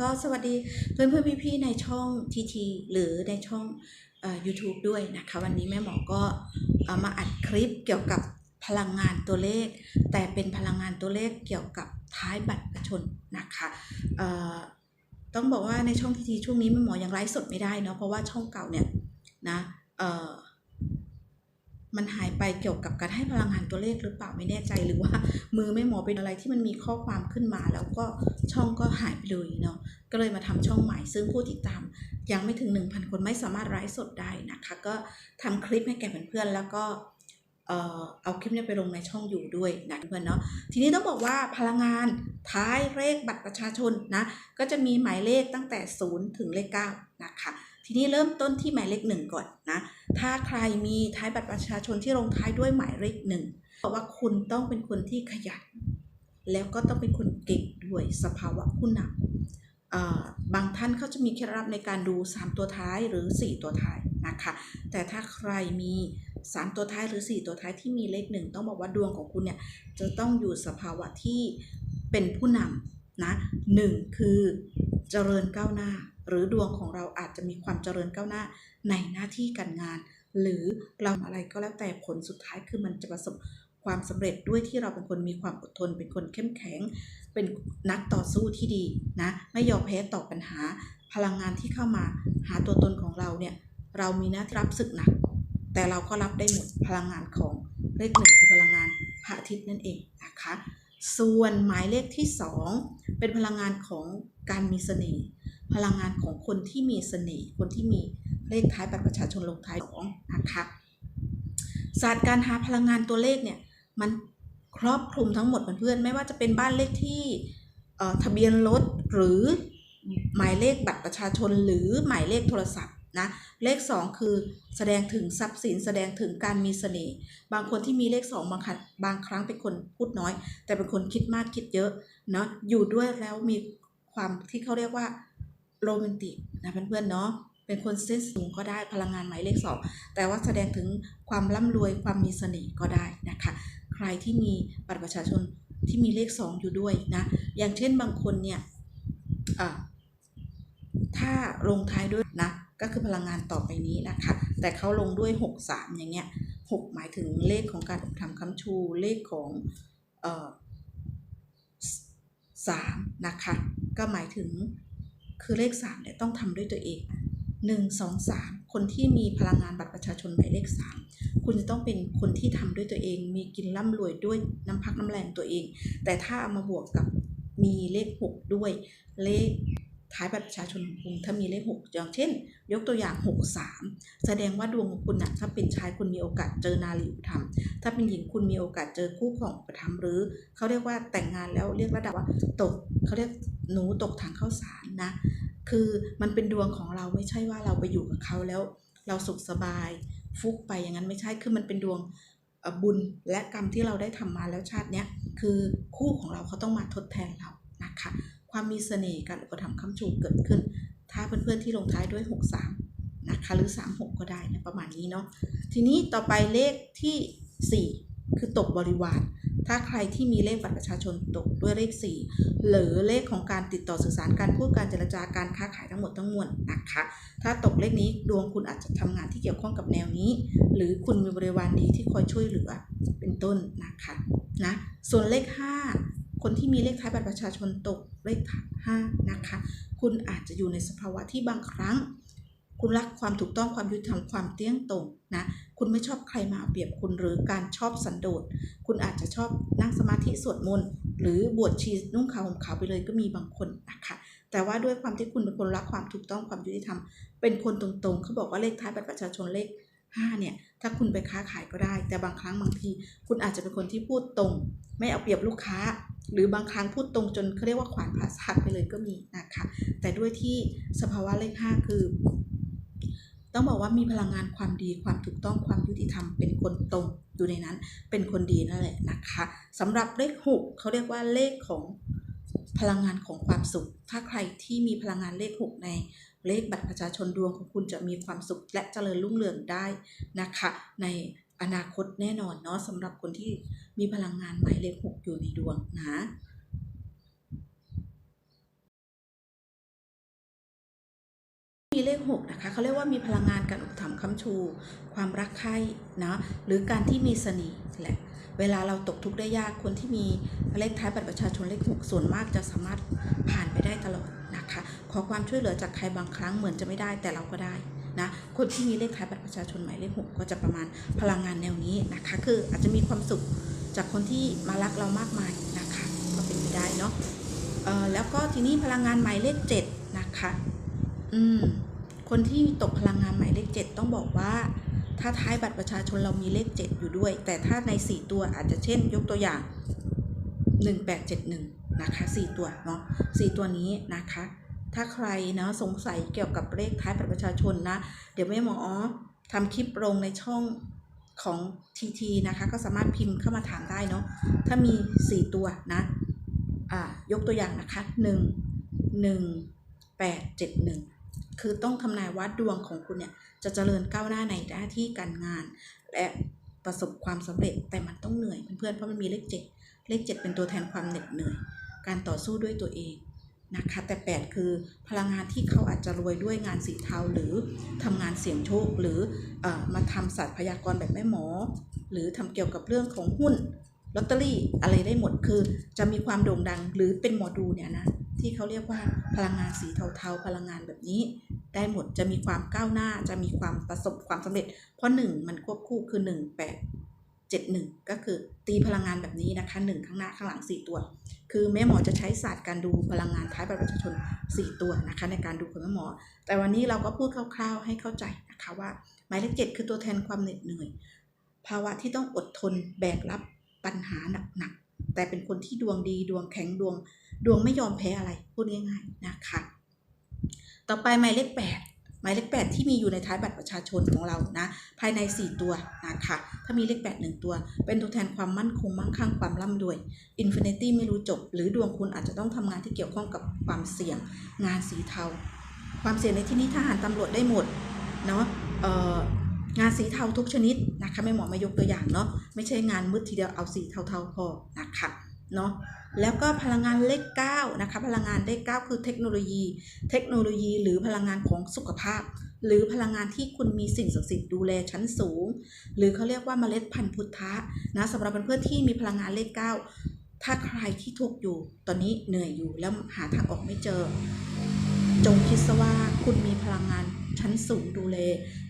ก็สวัสดีเพื่อนเพื่อนพี่ๆในช่องทีทีหรือในช่องเอ่อ YouTube ด้วยนะคะ วันนี้แม่หมอก็เอามาอัดคลิปเกี่ยวกับพลังงานตัวเลข แต่เป็นพลังงานตัวเลขเกี่ยวกับท้ายบัตรประชาชนนะคะเอ่อต้องบอกว่าในช่องทีทีช่วงนี้แม่หมอยังไลฟ์สดไม่ได้เนาะเพราะว่าช่องเก่าเนี่ยนะเอ่อ มันหายไปเกี่ยวกับการให้พลังงานตัวเลขหรือเปล่าไม่แน่ใจหรือว่า มือแม่หมอเป็นอะไรที่มันมีข้อความขึ้นมา แล้วก็ช่องก็หายไปเลยเนาะก็เลยมาทำช่องใหม่ซึ่งผู้ติดตาม ยังไม่ถึง 1,000 คนไม่สามารถไลฟ์สดได้นะคะ ก็ทำคลิปให้แก่เพื่อนๆแล้วก็เออเอาคลิปนี้ไปลงในช่องอยู่ด้วยนะเพื่อนเนาะทีนี้ต้องบอกว่าพลังงานท้ายเลขบัตรประชาชนนะก็จะมีหมายเลขตั้งแต่ 0 ถึงเลข9นะคะ ทีนี้เริ่มต้นที่หมายเลข1ก่อนนะ ถ้าใครมีท้ายบัตรประชาชนที่ลงท้ายด้วยหมายเลขหนึ่งเพราะว่าคุณต้องเป็นคนที่ขยัน แล้วก็ต้องเป็นคนเก่งด้วยสภาวะผู้นำบางท่านเขาจะมีเคล็ดลับในการดู 3 ตัวท้ายหรือ 4 ตัวท้ายนะคะ แต่ถ้าใครมี 3 ตัวท้ายหรือ 4 ตัวท้ายที่มีเลขหนึ่งต้องบอกว่าดวงของคุณเนี่ยจะต้องอยู่สภาวะที่เป็นผู้นำนะหนึ่งคือเจริญก้าวหน้า หรือดวงของเราอาจจะมีความเจริญก้าวหน้าในหน้าที่การงาน หรือเราอะไรก็แล้วแต่ผลสุดท้ายคือมันจะประสบความสำเร็จด้วยที่เราเป็นคนมีความอดทน เป็นคนเข้มแข็ง เป็นนักต่อสู้ที่ดีนะไม่ยอมแพ้ต่อปัญหา พลังงานที่เข้ามาหาตัวตนของเราเนี่ยเรามีหน้าที่รับศึกหนัก แต่เราก็รับได้หมดพลังงานของเลขหนึ่งคือพลังงานพระอาทิตย์นั่นเองนะคะส่วนหมายเลขที่สองเป็นพลังงานของการมีเสน่ห์ พลังงานของคนที่มีเสน่ห์คนที่มีเลขท้ายบัตรประชาชนลงท้ายสองนะคะศาสตร์การหาพลังงานตัวเลขเนี่ยมันครอบคลุมทั้งหมดเพื่อนๆไม่ว่าจะเป็นบ้านเลขที่ทะเบียนรถหรือหมายเลขบัตรประชาชนหรือหมายเลขโทรศัพท์นะเลข 2 คือแสดงถึงทรัพย์สิน แสดงถึงการมีเสน่ห์บางคนที่มีเลข 2 บางครั้งบางครั้งเป็นคนพูดน้อย แต่เป็นคนคิดมากคิดเยอะเนาะอยู่ด้วยแล้วมีความที่เขาเรียกว่า โรแมนติกนะเพื่อนๆเนาะเป็นคนเส้นสูงก็ได้พลังงานหมายเลข2แต่ว่าแสดงถึงความร่ำรวยความมีเสน่ห์ก็ได้นะคะ ใครที่มีบัตรประชาชนที่มีเลข2องอยู่ด้วยนะ อย่างเช่นบางคนเนี่ยถ้าลงท้ายด้วยนะ ก็คือพลังงานต่อไปนี้นะคะ แต่เขาลงด้วย 6 3 อย่างเงี้ย6หมายถึงเลขของการอุปถัมภ์ค้ำชูเลขของเออสามนะคะ ก็หมายถึง คือเลข 3เนี่ยต้องทำด้วยตัวเอง 1 2 3 คนที่มีพลังงานบัตรประชาชนหมายเลข 3 คุณจะต้องเป็นคนที่ทำด้วยตัวเอง มีกินร่ำรวยด้วยน้ำพักน้ำแรงตัวเอง แต่ถ้าเอามาบวกกับมีเลข 6 ด้วยเลขท้ายบัตรประชาชนของคุณถ้ามีเลข6อย่างเช่น ยกตัวอย่าง 6 3 แสดงว่าดวงของคุณนะถ้าเป็นชายคุณมีโอกาสเจอนารีอุปถัมถ้าเป็นหญิงคุณมีโอกาสเจอคู่ของอุปถัมหรือเขาเรียกว่าแต่งงานแล้วเรียกระดับว่าตกเขาเรียก หนูตกถังข้าวสารนะ คือมันเป็นดวงของเราไม่ใช่ว่าเราไปอยู่กับเขาแล้ว เราสุขสบาย ฟุกไปอย่างนั้นไม่ใช่ คือมันเป็นดวงบุญและกรรมที่เราได้ทำมาแล้วชาติเนี้ยคือคู่ของเราเขาต้องมาทดแทนเรานะคะ ความมีเสน่ห์การอุปถัมภ์ค้ำชูเกิดขึ้น ถ้าเพื่อนๆที่ลงท้ายด้วย 63 นะคะ หรือ 36 ก็ได้นะประมาณนี้เนาะทีนี้ต่อไปเลขที่ 4 คือตกบริวาร ถ้าใครที่มีเลขบัตรประชาชนตกด้วยเลข 4 หรือเลขของการติดต่อสื่อสารการพูดการเจรจาการค้าขายทั้งหมดทั้งมวลนะคะ ถ้าตกเลขนี้ดวงคุณอาจจะทำงานที่เกี่ยวข้องกับแนวนี้ หรือคุณมีบริวารดีที่คอยช่วยเหลือเป็นต้นนะคะนะส่วนเลข 5 คนที่มีเลขท้ายบัตรประชาชนตกเลข5นะคะ คุณอาจจะอยู่ในสภาวะที่บางครั้ง คุณรักความถูกต้องความยุติธรรมความเที่ยงตรงนะ คุณไม่ชอบใครมาเอาเปรียบคุณหรือการชอบสันโดษ คุณอาจจะชอบนั่งสมาธิสวดมนต์หรือบวชชีนุ่งขาวห่มขาวไปเลยก็มีบางคนนะคะแต่ว่าด้วยความที่คุณเป็นคนรักความถูกต้องความยุติธรรม เป็นคนตรงๆ เขาบอกว่าเลขท้ายบัตรประชาชนเลข5เนี่ย ถ้าคุณไปค้าขายก็ได้ แต่บางครั้งบางที คุณอาจจะเป็นคนที่พูดตรง ไม่เอาเปรียบลูกค้า หรือบางครั้งพูดตรงจนเขาเรียกว่าขวานผ่าซากไปเลยก็มีนะคะ แต่ด้วยที่สภาวะเลข5คือ ต้องบอกว่ามีพลังงานความดีความถูกต้องความยุติธรรมเป็นคนตรงอยู่ในนั้นเป็นคนดีนั่นแหละนะคะสำหรับเลข 6เขาเรียกว่าเลขของพลังงานของความสุข ถ้าใครที่มีพลังงานเลข 6 ในเลขบัตรประชาชนดวงของคุณจะมีความสุขและเจริญรุ่งเรืองได้นะคะ ในอนาคตแน่นอนเนาะสำหรับคนที่มีพลังงานหมายเลข 6 อยู่ในดวงนะ มีเลข6นะคะเขาเรียกว่ามีพลังงานการอุปถัมภ์ค้ำชู ความรักใคร่นะหรือการที่มีเสน่ห์แหละเวลาเราตกทุกข์ได้ยากคนที่มีเลขท้ายบัตรประชาชนเลขหกส่วนมากจะสามารถผ่านไปได้ตลอดนะคะ ขอความช่วยเหลือจากใครบางครั้งเหมือนจะไม่ได้แต่เราก็ได้นะคนที่มีเลขท้ายบัตรประชาชนหมายเลขหกก็จะประมาณพลังงานแนวนี้นะคะ คืออาจจะมีความสุขจากคนที่มารักเรามากมายนะคะก็เป็นไปได้เนาะแล้วก็ทีนี้พลังงานหมายเลขเจ็ดนะคะ อืม คนที่ตกพลังงานหมายเลขเจ็ดต้องบอกว่า ถ้าท้ายบัตรประชาชนเรามีเลข 7 อยู่ด้วย แต่ถ้าใน 4 ตัวอาจจะเช่น ยกตัวอย่าง 1871 นะคะ 4 ตัวเนาะ4ตัวนี้นะคะ ถ้าใครนะสงสัยเกี่ยวกับเลขท้ายบัตรประชาชนนะ เดี๋ยวแม่หมอทำคลิปลงในช่องของ TT นะคะ ก็สามารถพิมพ์เข้ามาถามได้เนาะถ้ามี 4 ตัวนะอ่ายกตัวอย่างนะคะ 1 1 8 7 1 คือต้องทำนายว่าดวงของคุณเนี่ยจะเจริญก้าวหน้าในหน้าที่การงาน และประสบความสำเร็จแต่มันต้องเหนื่อยเพื่อนๆเพราะมันมีเลขเจ็ดเลขเจ็ดเป็นตัวแทนความเหน็ดเหนื่อย การต่อสู้ด้วยตัวเองนะคะแต่ 8 คือพลังงานที่เขาอาจจะรวยด้วยงานสีเทาหรือทำงานเสี่ยงโชคหรือเออมาทำสัตว์พยากรณ์แบบแม่หมอ หรือทำเกี่ยวกับเรื่องของหุ้นลอตเตอรี่อะไรได้หมดคือจะมีความโด่งดังหรือเป็นหมอดูเนี่ยนะที่เขาเรียกว่าพลังงานสีเทาๆ พลังงานแบบนี้ ได้หมดจะมีความก้าวหน้าจะมีความประสบความสำเร็จ เพราะ 1 มันควบคู่คือ 1 8 7 1 ก็คือตีพลังงานแบบนี้นะคะ 1 ข้างหน้าข้างหลัง 4 ตัว คือแม่หมอจะใช้ศาสตร์การดูพลังงานท้ายบัตรประชาชน 4 ตัวนะคะ ในการดูของแม่หมอ แต่วันนี้เราก็พูดคร่าวๆให้เข้าใจนะคะว่าหมายเลข7คือตัวแทนความเหน็ดเหนื่อย ภาวะที่ต้องอดทนแบกรับปัญหาหนักๆแต่เป็นคนที่ดวงดีดวงแข็งดวง ดวงไม่ยอมแพ้อะไรพูดง่าย ๆนะคะ ต่อไปหมายเลข8หมายเลข8ที่มีอยู่ในท้ายบัตรประชาชนของเรานะ ภายใน 4 ตัวนะคะถ้ามีเลข8 1ตัว เป็นตัวแทนความมั่นคงมั่งคั่งความร่ำรวย Infinity ไม่รู้จบ หรือดวงคุณอาจจะต้องทำงานที่เกี่ยวข้องกับความเสี่ยง งานสีเทา ความเสี่ยงในที่นี้ทหารตำรวจได้หมดเนาะงานสีเทาทุกชนิดนะคะไม่หมอมายกตัวอย่างเนาะไม่ใช่งานมืดทีเดียวเอาสีเทาๆพอนะคะ เนาะแล้วก็พลังงานเลข9นะคะพลังงานเลข9คือเทคโนโลยี เทคโนโลยี หรือพลังงานของสุขภาพ หรือพลังงานที่คุณมีสิ่งศักดิ์สิทธิ์ดูแลชั้นสูง หรือเขาเรียกว่าเมล็ดพันธุ์พุทธะนะสำหรับเพื่อนๆที่มีพลังงานเลข9ถ้าใครที่ทุกข์อยู่ตอนนี้เหนื่อยอยู่แล้วหาทางออกไม่เจอ จงคิดซะว่าคุณมีพลังงานชั้นสูงดูแล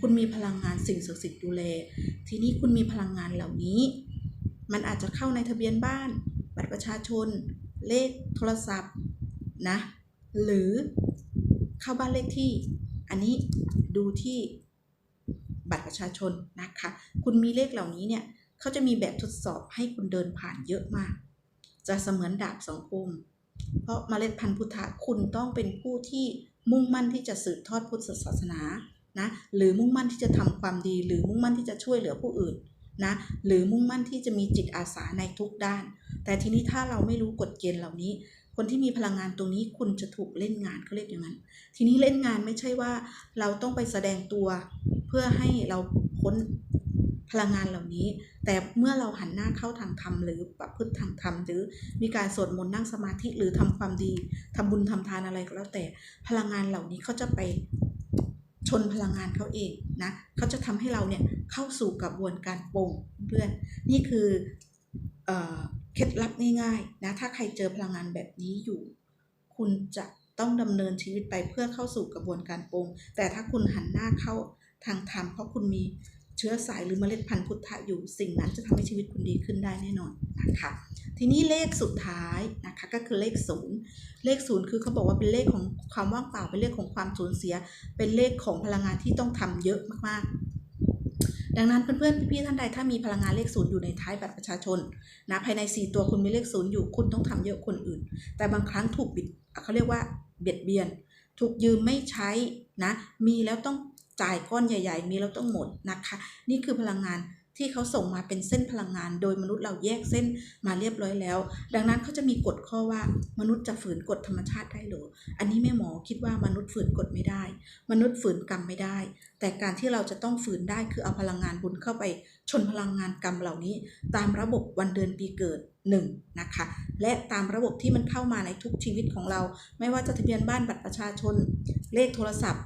คุณมีพลังงานสิ่งศักดิ์สิทธิ์ดูแล ทีนี้คุณมีพลังงานเหล่านี้ มันอาจจะเข้าในทะเบียนบ้าน บัตรประชาชน เลขโทรศัพท์นะหรือเข้าบ้านเลขที่ อันนี้ดูที่บัตรประชาชนนะคะ คุณมีเลขเหล่านี้เนี่ยเขาจะมีแบบทดสอบให้คุณเดินผ่านเยอะมาก จะเสมือนดาบสองคม เพราะเมล็ดพันธุ์พุทธะคุณต้องเป็นผู้ที่มุ่งมั่นที่จะสืบทอดพุทธศาสนานะหรือมุ่งมั่นที่จะทำความดี หรือมุ่งมั่นที่จะช่วยเหลือผู้อื่น นะหรือมุ่งมั่นที่จะมีจิตอาสาในทุกด้าน แต่ทีนี้ถ้าเราไม่รู้กฎเกณฑ์เหล่านี้ คนที่มีพลังงานตรงนี้คุณจะถูกเล่นงานเขาเรียกอย่างนั้น ทีนี้เล่นงานไม่ใช่ว่าเราต้องไปแสดงตัว เพื่อให้เราพ้นพลังงานเหล่านี้ แต่เมื่อเราหันหน้าเข้าทางธรรมหรือประพฤติทางธรรมหรือมีการสวดมนต์นั่งสมาธิหรือทำความดีทำบุญทำทานอะไรก็แล้วแต่พลังงานเหล่านี้เขาจะไป ชนพลังงานเขาเองนะเขาจะทำให้เราเนี่ยเข้าสู่กระบวนการปลงเพื่อนนี่คือเอ่อเคล็ดลับง่ายๆนะถ้าใครเจอพลังงานแบบนี้อยู่ คุณจะต้องดำเนินชีวิตไปเพื่อเข้าสู่กระบวนการปลงแต่ถ้าคุณหันหน้าเข้าทางธรรมเพราะคุณมี เชื้อสายหรือเมล็ดพันธุ์พุทธะอยู่ สิ่งนั้นจะทำให้ชีวิตคุณดีขึ้นได้แน่นอนนะคะทีนี้เลขสุดท้ายนะคะก็คือเลขศูนย์เลขศูนย์คือเขาบอกว่าเป็นเลขของความว่างเปล่าเป็นเลขของความสูญเสีย เป็นเลขของพลังงานที่ต้องทำเยอะมากๆ ดังนั้นเพื่อนๆพี่ๆท่านใดถ้ามีพลังงานเลขศูนย์อยู่ในท้ายบัตรประชาชนนะภายใน 4 ตัวคุณมีเลขศูนย์อยู่คุณต้องทำเยอะคนอื่น แต่บางครั้งถูกบิดเขาเรียกว่าเบียดเบียน ถูกยืมไม่ใช้นะมีแล้วต้อง จ่ายก้อนใหญ่ ๆ มีแล้วต้องหมดนะคะ นี่คือพลังงานที่เขาส่งมาเป็นเส้นพลังงาน โดยมนุษย์เราแยกเส้นมาเรียบร้อยแล้ว ดังนั้นเขาจะมีกฎข้อว่ามนุษย์จะฝืนกฎธรรมชาติได้หรืออันนี้แม่หมอคิดว่ามนุษย์ฝืนกฎไม่ได้ มนุษย์ฝืนกรรมไม่ได้ แต่การที่เราจะต้องฝืนได้คือเอาพลังงานบุญเข้าไป ชนพลังงานกรรมเหล่านี้ ตามระบบวันเดือนปีเกิด1นะคะและตามระบบที่มันเข้ามาในทุกชีวิตของเรา ไม่ว่าจะทะเบียนบ้านบัตรประชาชน เลขโทรศัพท์